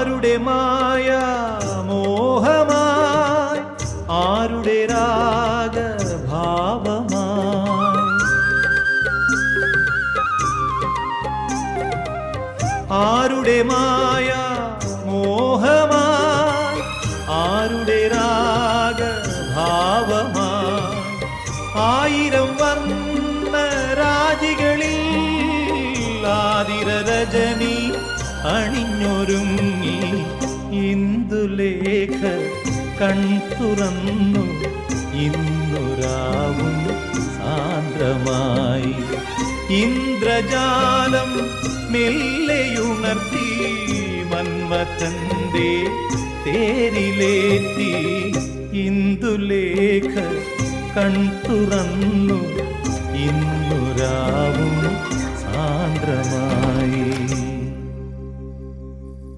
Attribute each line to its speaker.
Speaker 1: ആരുടെ മായ മോഹമായി? ആരുടെ രാഗഭാവമായി? ആരുടെ മായ മോഹമായി? ആരുടെ രാഗഭാവമായി? ആയിരം വർണ രാജികളിൽ ആതിര രജനി അണിഞ്ഞൊരുങ്ങി കൺ തുറന്നു. ഇന്നുരാവും സാന്ദ്രമായി. ഇന്ദ്രജാലം മെല്ലെയുണർത്തി മന്മഥന്റെ തേരിലേറ്റി ഇന്ദുലേഖ കൺ തുറന്നു. ഇന്നുരാവും സാന്ദ്രമായി.